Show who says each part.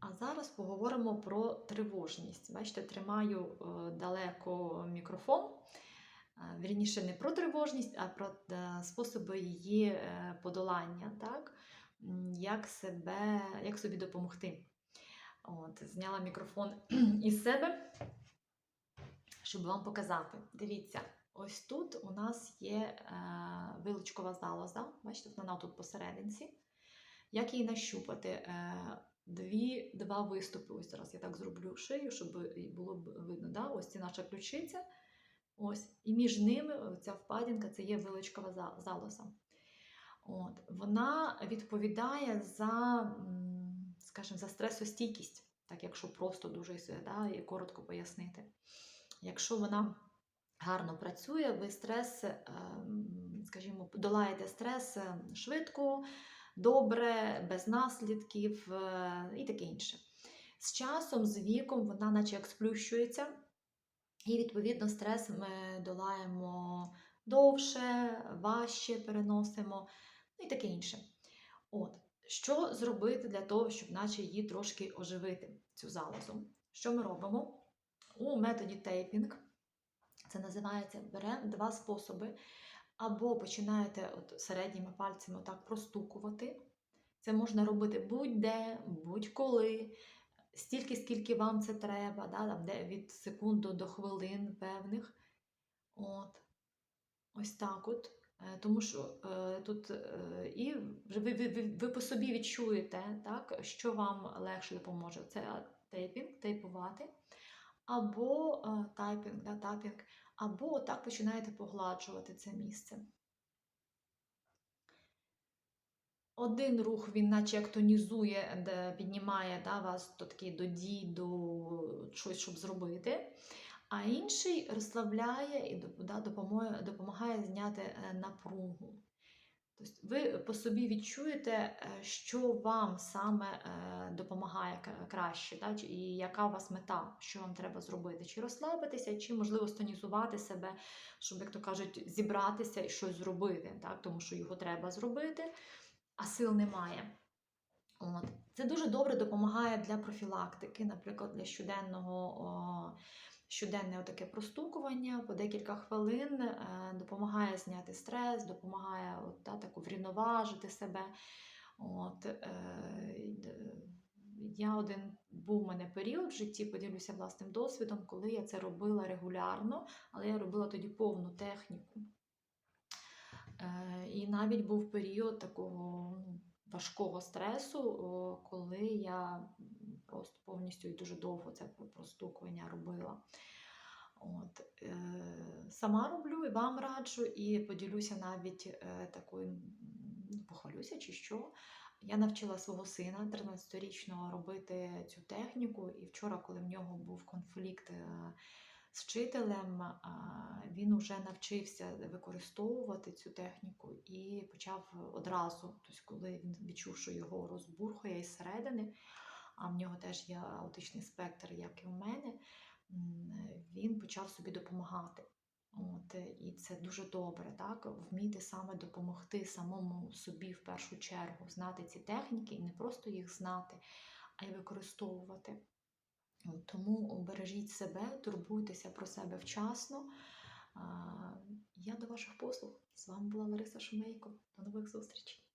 Speaker 1: А зараз поговоримо про тривожність. Бачите, тримаю е, далеко мікрофон. Е, Вірніше, не про тривожність, а про е, способи її подолання, так? Як, себе, як собі допомогти. От, зняла мікрофон із себе, щоб вам показати. Дивіться, ось тут у нас є вилучкова залоза. Бачите, вона тут посерединці. Як її нащупати? Е, Дві, два виступи. Ось зараз я так зроблю шию, щоб було б видно. Да? Ось це наша ключиця. Ось. І між ними ця впадінка це є виличкова за- залоза. От. Вона відповідає за, скажімо, за стресостійкість, так якщо просто дуже да, і коротко пояснити. Якщо вона гарно працює, ви стрес, ем, скажімо, долаєте стрес е, швидко, добре, без наслідків е, і таке інше. З часом, з віком, вона наче як сплющується, і, відповідно, стрес ми долаємо довше, важче переносимо, ну і таке інше. От. Що зробити для того, щоб наче її трошки оживити, цю залозу? Що ми робимо? У методі тейпінг, це називається, беремо два способи. Або починаєте от середніми пальцями так простукувати. Це можна робити будь-де, будь-коли, стільки, скільки вам це треба, да, там, де від секунд до, хвилин певних. От. Ось так от. Е, Тому що е, тут е, і ви, ви, ви, ви по собі відчуєте, так, що вам легше допоможе. Це тейпінг, тейпувати, або е, тайпінг, да, тапінг, або так починаєте погладжувати це місце. Один рух він наче як тонізує, де піднімає да, вас до такий до дій, до щось, щоб зробити. А інший розслабляє і да, допомагає, допомагає зняти е, напругу. Тобто ви по собі відчуєте, е, що вам саме е, допомагає краще, да, і яка у вас мета, що вам треба зробити, чи розслабитися, чи можливо стонізувати себе, щоб, як то кажуть, зібратися і щось зробити, так, тому що його треба зробити, а сил немає. От. Це дуже добре допомагає для профілактики, наприклад, для щоденного. О, Щоденне таке простукування по декілька хвилин е, допомагає зняти стрес, допомагає от, та, таку врівноважити себе. От, е, я один був у мене період в житті, поділюся власним досвідом, коли я це робила регулярно, але я робила тоді повну техніку. Е, І навіть був період такого ну, важкого стресу, коли я просто повністю і дуже довго це простукування робила. От, е, сама роблю і вам раджу, і поділюся навіть е, такою, похвалюся чи що. Я навчила свого сина 13-річного робити цю техніку, і вчора, коли в нього був конфлікт е, з вчителем, він вже навчився використовувати цю техніку і почав одразу, тобто, коли він відчув, що його розбурхує із середини, а в нього теж є аутичний спектр, як і в мене, він почав собі допомагати. От, і це дуже добре, так? Вміти саме допомогти самому собі в першу чергу, знати ці техніки і не просто їх знати, а й використовувати. Тому бережіть себе, турбуйтеся про себе вчасно. Я до ваших послуг. З вами була Лариса Шумейко. До нових зустрічей!